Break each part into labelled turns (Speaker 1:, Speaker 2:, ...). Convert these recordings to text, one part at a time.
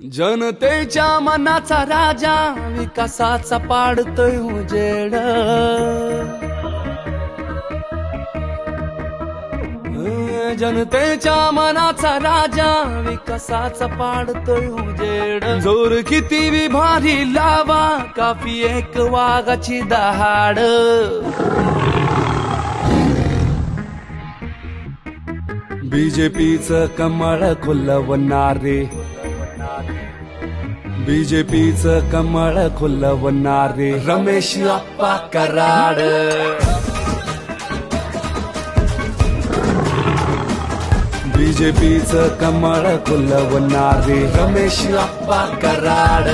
Speaker 1: जनतेच्या मनाचा राजा विकासाचा पाडतोय उजेड हो जनतेच्या मनाचा राजा विकासाचा पाडतोय उजेड हो जोर किती विभारी लावा काफी एक वाघाची दहाड. बीजेपीचं कमळ खुलवणारे बीजेपीच कमळ खुलवणारे रमेश अप्पा कराड. बीजेपीच कमळ खुलवणारे रमेश अप्पा कराड.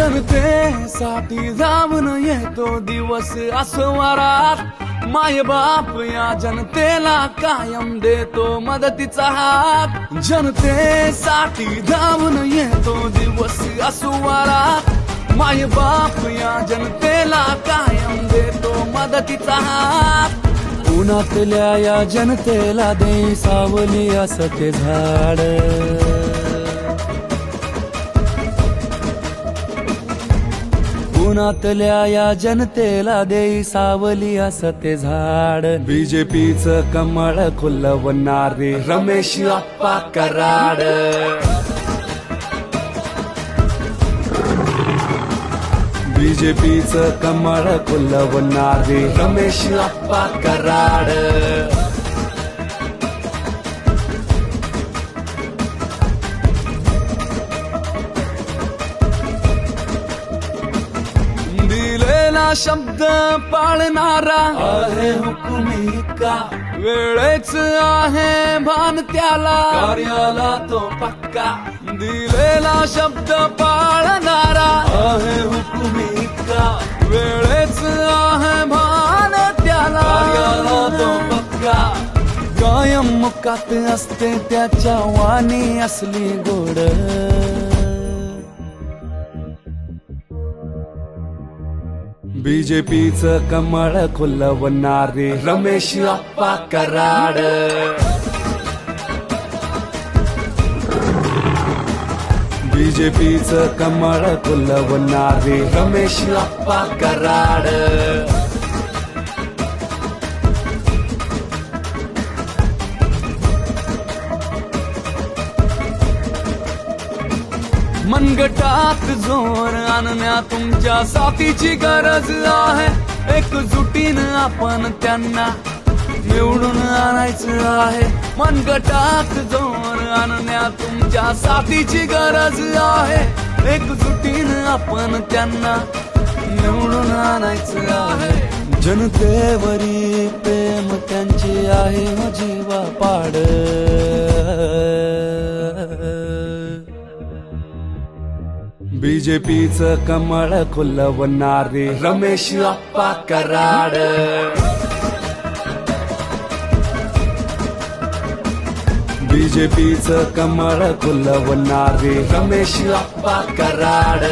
Speaker 1: जनतेसाठी जाऊन येतो दिवस आसवारात. माय बाप या जनतेला कायम देतो मदतीचा हात. जनतेसाठी धावून येतो दिवस आसवारात. माय बाप या जनतेला कायम देतो मदतीचा हात. उन्हातल्या या जनतेला दे सावली असते झाड. उन्हातल्या या जनतेला देई सावली असं ते झाड. बीजेपीच कमळ खुलवणारे रमेश अप्पा कराड. बीजेपीच कमळ खुलवणारे रमेश अप्पा कराड. दिलेला शब्द पाळणारा आहे हुकुमी का? वेळेच आहे भान त्याला. कार्याला तो पक्का. दिलेला शब्द पाळणारा आहे हुकुमी का? वेळेच आहे भान त्याला. कार्याला तो पक्का. कायम मुकात असते त्याच्या वाणी असली गोड. बीजेपीचं कमळ खुलवणारे रमेश अप्पा कराड. बीजेपीचं कमळ खुलवणारे रमेश अप्पा कराड. मनगटात जोर आणण्या तुमच्या साथीची गरज आहे. एकजुटीनं आपण त्यांना निवडून आणायचं आहे. मनगटात जोर आणण्या तुमच्या साथीची गरज आहे. एकजुटीनं आपण त्यांना निवडून आणायचं आहे. जनतेवरी प्रेम त्यांची आहे जीवा पाड. बीजेपीचं कमळ खुलवणारे रमेश अप्पा कराड. बीजेपीचं कमळ खुलवणारे रमेश अप्पा कराड.